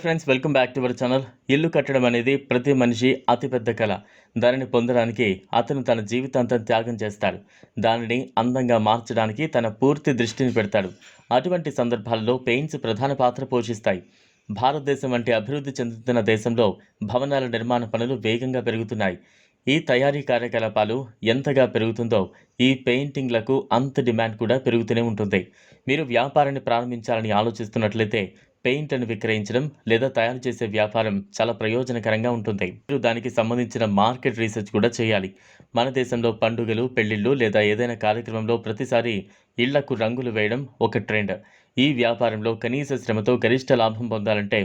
Friends welcome back to our channel ఇల్లు కట్టడం అనేది ప్రతి మనిషి అతిపెద్ద కళ. దానిని పొందడానికి అతను తన జీవితాంతం త్యాగం చేస్తాడు. దానిని అందంగా మార్చడానికి తన పూర్తి దృష్టిని పెడతాడు. అటువంటి సందర్భాల్లో పెయింట్స్ ప్రధాన పాత్ర పోషిస్తాయి. భారతదేశం వంటి అభివృద్ధి చెందుతున్న దేశంలో భవనాల నిర్మాణ పనులు వేగంగా పెరుగుతున్నాయి. ఈ తయారీ కార్యకలాపాలు ఎంతగా పెరుగుతుందో ఈ పెయింటింగ్లకు అంత డిమాండ్ కూడా పెరుగుతూనే ఉంటుంది. మీరు వ్యాపారాన్ని ప్రారంభించాలని ఆలోచిస్తున్నట్లయితే పెయింట్లను విక్రయించడం లేదా తయారు చేసే వ్యాపారం చాలా ప్రయోజనకరంగా ఉంటుంది. మీరు దానికి సంబంధించిన మార్కెట్ రీసెర్చ్ కూడా చేయాలి. మన దేశంలో పండుగలు పెళ్ళిళ్ళు లేదా ఏదైనా కార్యక్రమంలో ప్రతిసారి ఇళ్ళకు రంగులు వేయడం ఒక ట్రెండ్. ఈ వ్యాపారంలో కనీస శ్రమతో గరిష్ట లాభం పొందాలంటే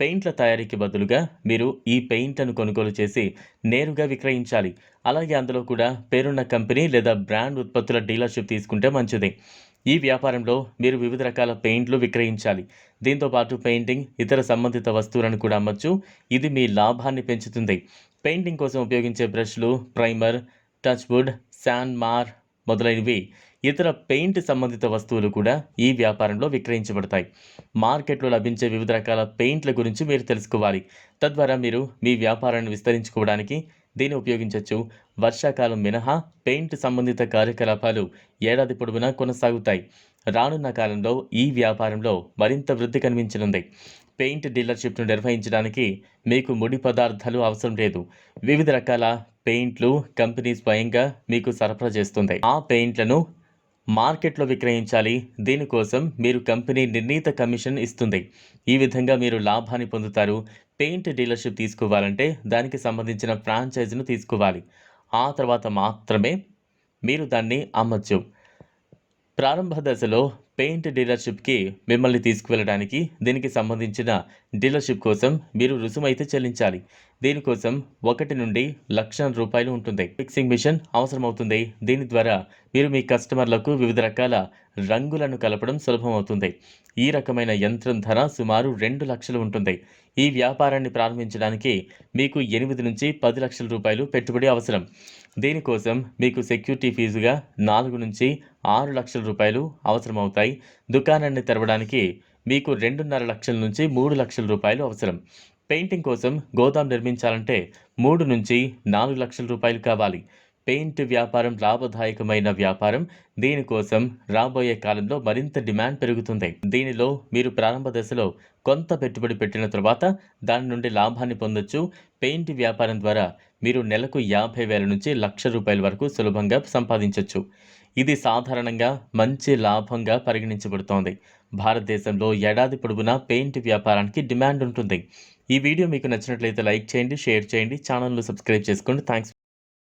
పెయింట్ల తయారీకి బదులుగా మీరు ఈ పెయింట్లను కొనుగోలు చేసి నేరుగా విక్రయించాలి. అలాగే అందులో కూడా పేరున్న కంపెనీ లేదా బ్రాండ్ ఉత్పత్తుల డీలర్షిప్ తీసుకుంటే మంచిది. ఈ వ్యాపారంలో మీరు వివిధ రకాల పెయింట్లు విక్రయించాలి. దీంతో పాటు పెయింటింగ్ ఇతర సంబంధిత వస్తువులను కూడా అమ్మచ్చు. ఇది మీ లాభాన్ని పెంచుతుంది. పెయింటింగ్ కోసం ఉపయోగించే బ్రష్లు ప్రైమర్ టచ్ వుడ్ శాన్ మార్ మొదలైనవి ఇతర పెయింట్ సంబంధిత వస్తువులు కూడా ఈ వ్యాపారంలో విక్రయించబడతాయి. మార్కెట్లో లభించే వివిధ రకాల పెయింట్ల గురించి మీరు తెలుసుకోవాలి. తద్వారా మీరు మీ వ్యాపారాన్ని విస్తరించుకోవడానికి దీన్ని ఉపయోగించవచ్చు వర్షాకాలం మినహా పెయింట్ సంబంధిత కార్యకలాపాలు ఏడాది పొడవునా కొనసాగుతాయి. రానున్న కాలంలో ఈ వ్యాపారంలో మరింత వృద్ధి కనిపించనుంది. పెయింట్ డీలర్షిప్ను నిర్వహించడానికి మీకు ముడి పదార్థాలు అవసరం లేదు. వివిధ రకాల పెయింట్లు కంపెనీ స్వయంగా మీకు సరఫరా చేస్తుంది. ఆ పెయింట్లను మార్కెట్లో విక్రయించాలి. దీనికోసం మీరు కంపెనీ నిర్ణీత కమిషన్ ఇస్తుంది. ఈ విధంగా మీరు లాభాన్ని పొందుతారు. పెయింట్ డీలర్షిప్ తీసుకోవాలంటే దానికి సంబంధించిన ఫ్రాంచైజీని తీసుకోవాలి. ఆ తర్వాత మాత్రమే మీరు దాన్ని అమ్మచ్చు. ప్రారంభ దశలో పెయింట్ డీలర్షిప్కి మిమ్మల్ని తీసుకువెళ్ళడానికి దీనికి సంబంధించిన డీలర్షిప్ కోసం మీరు రుసుమైతే చెల్లించాలి. దీనికోసం ఒకటి నుండి లక్ష రూపాయలు ఉంటుంది. ఫిక్సింగ్ మిషన్ అవసరమవుతుంది. దీని ద్వారా మీరు మీ కస్టమర్లకు వివిధ రకాల రంగులను కలపడం సులభమవుతుంది. ఈ రకమైన యంత్రం ధర సుమారు రెండు లక్షలు ఉంటుంది. ఈ వ్యాపారాన్ని ప్రారంభించడానికి మీకు ఎనిమిది నుంచి పది లక్షల రూపాయలు పెట్టుబడి అవసరం. దీనికోసం మీకు సెక్యూరిటీ ఫీజుగా నాలుగు నుంచి ఆరు లక్షల రూపాయలు అవసరమవుతాయి. దుకాణాన్ని తెరవడానికి మీకు రెండున్నర లక్షల నుంచి మూడు లక్షల రూపాయలు అవసరం. పెయింటింగ్ కోసం గోదాం నిర్మించాలంటే మూడు నుంచి నాలుగు లక్షల రూపాయలు కావాలి. పెయింట్ వ్యాపారం లాభదాయకమైన వ్యాపారం. దీనికోసం రాబోయే కాలంలో మరింత డిమాండ్ పెరుగుతుంది. దీనిలో మీరు ప్రారంభ దశలో కొంత పెట్టుబడి పెట్టిన తర్వాత దాని నుండి లాభాన్ని పొందొచ్చు. పెయింట్ వ్యాపారం ద్వారా మీరు నెలకు యాభై వేల నుంచి లక్ష రూపాయల వరకు సులభంగా సంపాదించవచ్చు ఇది సాధారణంగా మంచి లాభంగా పరిగణించబడుతోంది. భారతదేశంలో ఏడాది పొడవునా పెయింట్ వ్యాపారానికి డిమాండ్ ఉంటుంది. ఈ వీడియో మీకు నచ్చినట్లయితే లైక్ చేయండి షేర్ చేయండి ఛానల్ను సబ్స్క్రైబ్ చేసుకోండి. థ్యాంక్స్